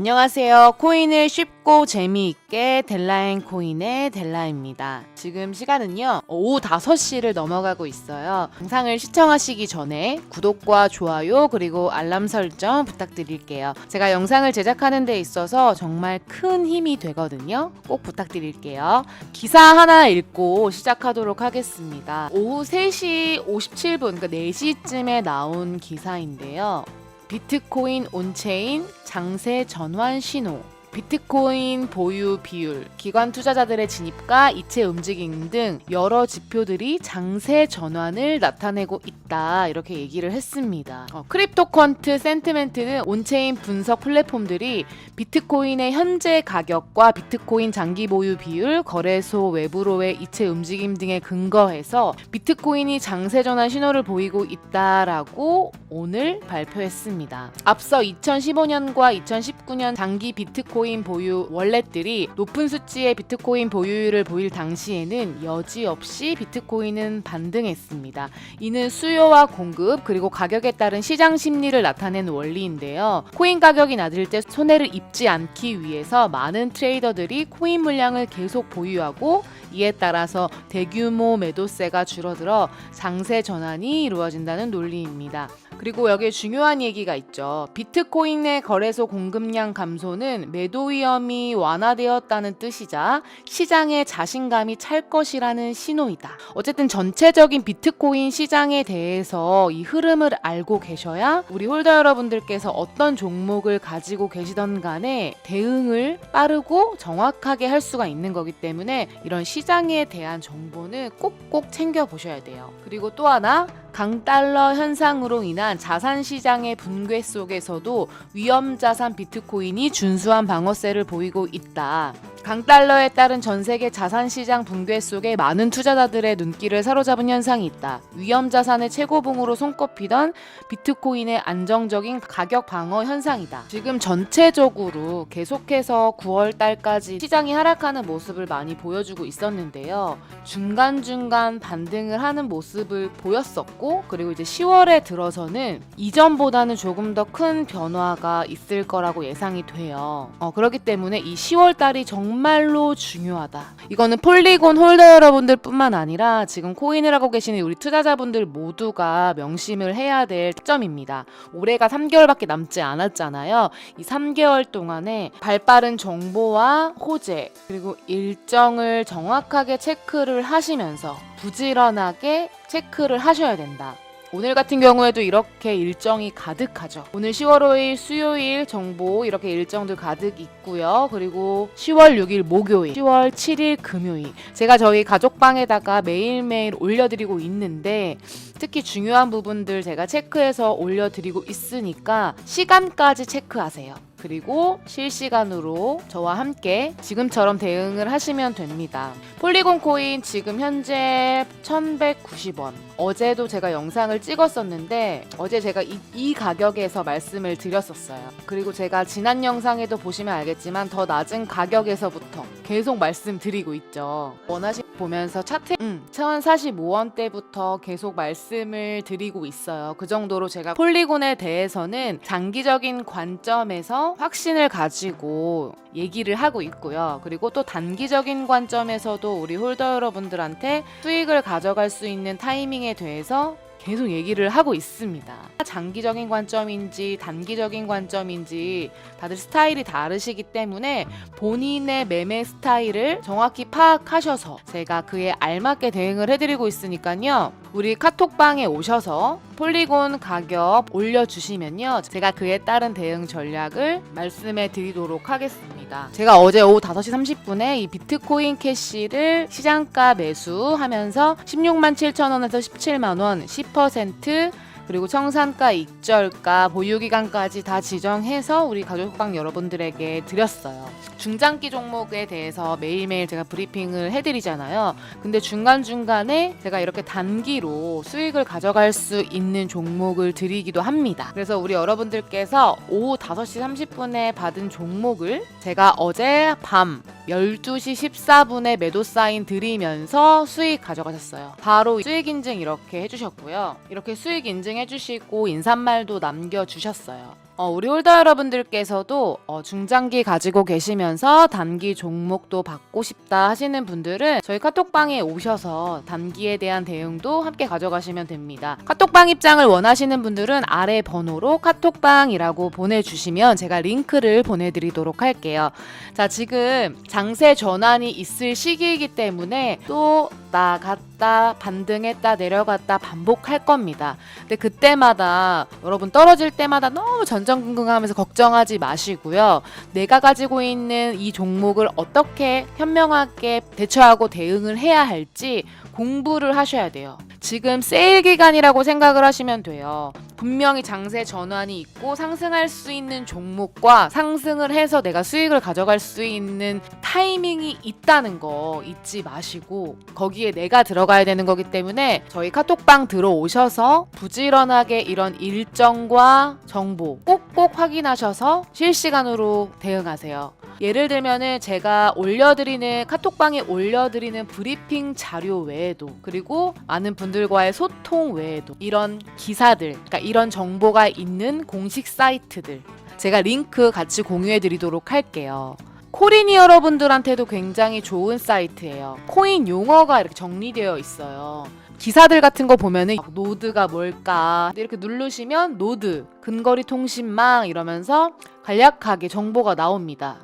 안녕하세요. 코인을 쉽고 재미있게 델라인 코인의 델라입니다. 지금 시간은요, 오후 5시를 넘어가고 있어요. 영상을 시청하시기 전에 구독과 좋아요 그리고 알람 설정 부탁드릴게요. 제가 영상을 제작하는 데 있어서 정말 큰 힘이 되거든요. 꼭 부탁드릴게요. 기사 하나 읽고 시작하도록 하겠습니다. 오후 3시 57분, 그러니까 4시쯤에 나온 기사인데요. 비트코인 온체인 장세 전환 신호 비트코인 보유 비율, 기관 투자자들의 진입과 이체 움직임 등 여러 지표들이 장세 전환을 나타내고 있다. 이렇게 얘기를 했습니다. 어, 크립토 퀀트 센티멘트는 온체인 분석 플랫폼들이 비트코인의 현재 가격과 비트코인 장기 보유 비율, 거래소 외부로의 이체 움직임 등에 근거해서 비트코인이 장세 전환 신호를 보이고 있다라고 오늘 발표했습니다. 앞서 2015년과 2019년 장기 비트코인 보유 월렛들이 높은 수치의 비트코인 보유율을 보일 당시에는 여지없이 비트코인은 반등했습니다. 이는 수요와 공급 그리고 가격에 따른 시장 심리를 나타낸 원리인데요. 코인 가격이 낮을 때 손해를 입지 않기 위해서 많은 트레이더들이 코인 물량을 계속 보유하고 이에 따라서 대규모 매도세가 줄어들어 장세 전환이 이루어진다는 논리입니다. 그리고 여기에 중요한 얘기가 있죠. 비트코인의 거래소 공급량 감소는 매도 위험이 완화되었다는 뜻이자 시장의 자신감이 찰 것이라는 신호이다. 어쨌든 전체적인 비트코인 시장에 대해서 이 흐름을 알고 계셔야 우리 홀더 여러분들께서 어떤 종목을 가지고 계시던 간에 대응을 빠르고 정확하게 할 수가 있는 거기 때문에 이런 시장에 대한 정보는 꼭꼭 챙겨 보셔야 돼요. 그리고 또 하나 강달러 현상으로 인한 자산 시장의 붕괴 속에서도 위험 자산 비트코인이 준수한 방어세를 보이고 있다. 강달러에 따른 전 세계 자산 시장 붕괴 속에 많은 투자자들의 눈길을 사로잡은 현상이 있다. 위험 자산의 최고봉으로 손꼽히던 비트코인의 안정적인 가격 방어 현상이다. 지금 전체적으로 계속해서 9월 달까지 시장이 하락하는 모습을 많이 보여주고 있었는데요. 중간중간 반등을 하는 모습을 보였었 고, 그리고 이제 10월에 들어서는 이전보다는 조금 더 큰 변화가 있을 거라고 예상이 돼요. 어, 그렇기 때문에 이 10월 달이 정말로 중요하다. 이거는 폴리곤 홀더 여러분들 뿐만 아니라 지금 코인을 하고 계시는 우리 투자자분들 모두가 명심을 해야 될 점입니다. 올해가 3개월밖에 남지 않았잖아요. 이 3개월 동안에 발빠른 정보와 호재 그리고 일정을 정확하게 체크를 하시면서 부지런하게 체크를 하셔야 된다. 오늘 같은 경우에도 이렇게 일정이 가득하죠. 오늘 10월 5일 수요일 정보 이렇게 일정들 가득 있고요. 그리고 10월 6일 목요일, 10월 7일 금요일. 제가 저희 가족방에다가 매일매일 올려드리고 있는데 특히 중요한 부분들 제가 체크해서 올려드리고 있으니까 시간까지 체크하세요. 그리고 실시간으로 저와 함께 지금처럼 대응을 하시면 됩니다. 폴리곤 코인 지금 현재 1190원. 어제도 제가 영상을 찍었었는데 어제 제가 이, 이 가격에서 말씀을 드렸었어요. 그리고 제가 지난 영상에도 보시면 알겠지만 더 낮은 가격에서부터 계속 말씀드리고 있죠. 원하시 보면서 차트 음, 1045원대부터 계속 말씀을 드리고 있어요. 그 정도로 제가 폴리곤에 대해서는 장기적인 관점에서 확신을 가지고 얘기를 하고 있고요. 그리고 또 단기적인 관점에서도 우리 홀더 여러분들한테 수익을 가져갈 수 있는 타이밍에 대해서 계속 얘기를 하고 있습니다. 장기적인 관점인지 단기적인 관점인지 다들 스타일이 다르시기 때문에 본인의 매매 스타일을 정확히 파악하셔서 제가 그에 알맞게 대응을 해드리고 있으니까요. 우리 카톡방에 오셔서 폴리곤 가격 올려주시면요. 제가 그에 따른 대응 전략을 말씀해 드리도록 하겠습니다. 제가 어제 오후 5시 30분에 이 비트코인 캐시를 시장가 매수하면서 16만 7천 원에서 17만 원 10% 그리고 청산가, 익절가, 보유기간까지 다 지정해서 우리 가족방 여러분들에게 드렸어요. 중장기 종목에 대해서 매일매일 제가 브리핑을 해드리잖아요. 근데 중간중간에 제가 이렇게 단기로 수익을 가져갈 수 있는 종목을 드리기도 합니다. 그래서 우리 여러분들께서 오후 5시 30분에 받은 종목을 제가 어제 밤 12시 14분에 매도 사인 드리면서 수익 가져가셨어요. 바로 수익 인증 이렇게 해주셨고요. 이렇게 수익 인증 해주시고 인사말도 남겨주셨어요. 어, 우리 홀더 여러분들께서도 어, 중장기 가지고 계시면서 단기 종목도 받고 싶다 하시는 분들은 저희 카톡방에 오셔서 단기에 대한 대응도 함께 가져가시면 됩니다. 카톡방 입장을 원하시는 분들은 아래 번호로 카톡방이라고 보내주시면 제가 링크를 보내드리도록 할게요. 자, 지금 장세 전환이 있을 시기이기 때문에 또 나갔다 반등했다 내려갔다 반복할 겁니다. 근데 그때마다 여러분 떨어질 때마다 너무 전전긍긍하면서 걱정하지 마시고요. 내가 가지고 있는 이 종목을 어떻게 현명하게 대처하고 대응을 해야 할지 공부를 하셔야 돼요. 지금 세일 기간이라고 생각을 하시면 돼요. 분명히 장세 전환이 있고 상승할 수 있는 종목과 상승을 해서 내가 수익을 가져갈 수 있는 타이밍이 있다는 거 잊지 마시고 거기에 내가 들어가야 되는 거기 때문에 저희 카톡방 들어오셔서 부지런하게 이런 일정과 정보 꼭꼭 확인하셔서 실시간으로 대응하세요. 예를 들면은 제가 올려드리는 카톡방에 올려드리는 브리핑 자료 외에도 그리고 많은 분들과의 소통 외에도 이런 기사들, 그러니까 이런 정보가 있는 공식 사이트들 제가 링크 같이 공유해 드리도록 할게요. 코린이 여러분들한테도 굉장히 좋은 사이트예요. 코인 용어가 이렇게 정리되어 있어요. 기사들 같은 거 보면은 막 노드가 뭘까 이렇게 누르시면 노드 근거리 통신망 이러면서 간략하게 정보가 나옵니다.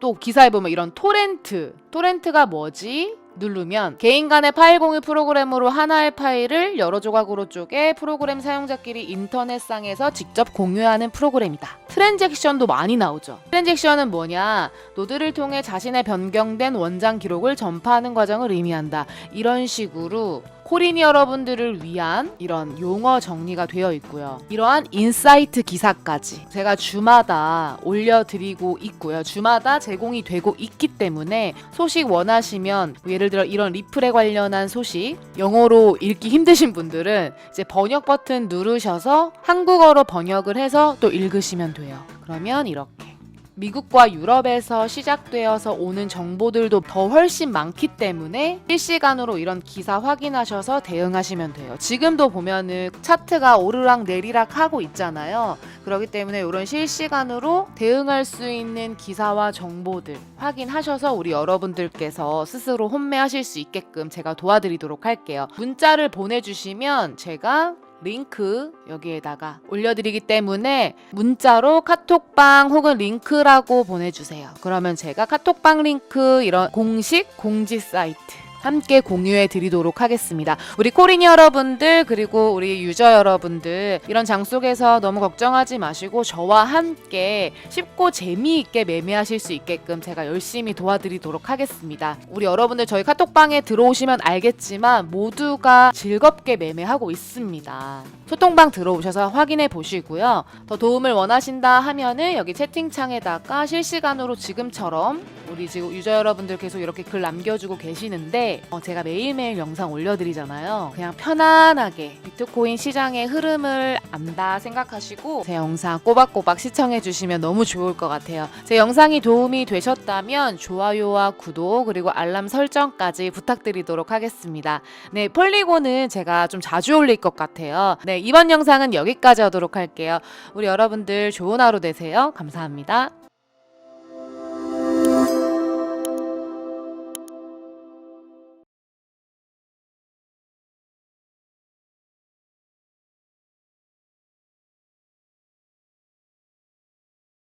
또 기사에 보면 이런 토렌트 토렌트가 뭐지? 누르면 개인 간의 파일 공유 프로그램으로 하나의 파일을 여러 조각으로 쪼개 프로그램 사용자끼리 인터넷상에서 직접 공유하는 프로그램이다. 트랜잭션도 많이 나오죠. 트랜잭션은 뭐냐? 노드를 통해 자신의 변경된 원장 기록을 전파하는 과정을 의미한다. 이런 식으로 코린이 여러분들을 위한 이런 용어 정리가 되어 있고요. 이러한 인사이트 기사까지 제가 주마다 올려드리고 있고요. 주마다 제공이 되고 있기 때문에 소식 원하시면 예를 들어 이런 리플에 관련한 소식 영어로 읽기 힘드신 분들은 이제 번역 버튼 누르셔서 한국어로 번역을 해서 또 읽으시면 돼요. 그러면 이렇게 미국과 유럽에서 시작되어서 오는 정보들도 더 훨씬 많기 때문에 실시간으로 이런 기사 확인하셔서 대응하시면 돼요. 지금도 보면은 차트가 오르락 내리락 하고 있잖아요. 그렇기 때문에 이런 실시간으로 대응할 수 있는 기사와 정보들 확인하셔서 우리 여러분들께서 스스로 혼매하실 수 있게끔 제가 도와드리도록 할게요. 문자를 보내주시면 제가 링크 여기에다가 올려드리기 때문에 문자로 카톡방 혹은 링크라고 보내주세요. 그러면 제가 카톡방 링크 이런 공식 공지 사이트 함께 공유해 드리도록 하겠습니다. 우리 코린 여러분들 그리고 우리 유저 여러분들 이런 장 속에서 너무 걱정하지 마시고 저와 함께 쉽고 재미있게 매매하실 수 있게끔 제가 열심히 도와드리도록 하겠습니다. 우리 여러분들 저희 카톡방에 들어오시면 알겠지만 모두가 즐겁게 매매하고 있습니다. 소통방 들어오셔서 확인해 보시고요. 더 도움을 원하신다 하면은 여기 채팅창에다가 실시간으로 지금처럼 우리 지금 유저 여러분들 계속 이렇게 글 남겨주고 계시 어, 제가 매일매일 영상 올려드리잖아요. 그냥 편안하게 비트코인 시장의 흐름을 안다 생각하시고 제 영상 꼬박꼬박 시청해 주시면 너무 좋을 것 같아요. 제 영상이 도움이 되셨다면 좋아요와 구독 그리고 알람 설정까지 부탁드리도록 하겠습니다. 네, 폴리곤은 제가 좀 자주 올릴 것 같아요. 네, 이번 영상은 여기까지 하도록 할게요. 우리 여러분들 좋은 하루 되세요. 감사합니다.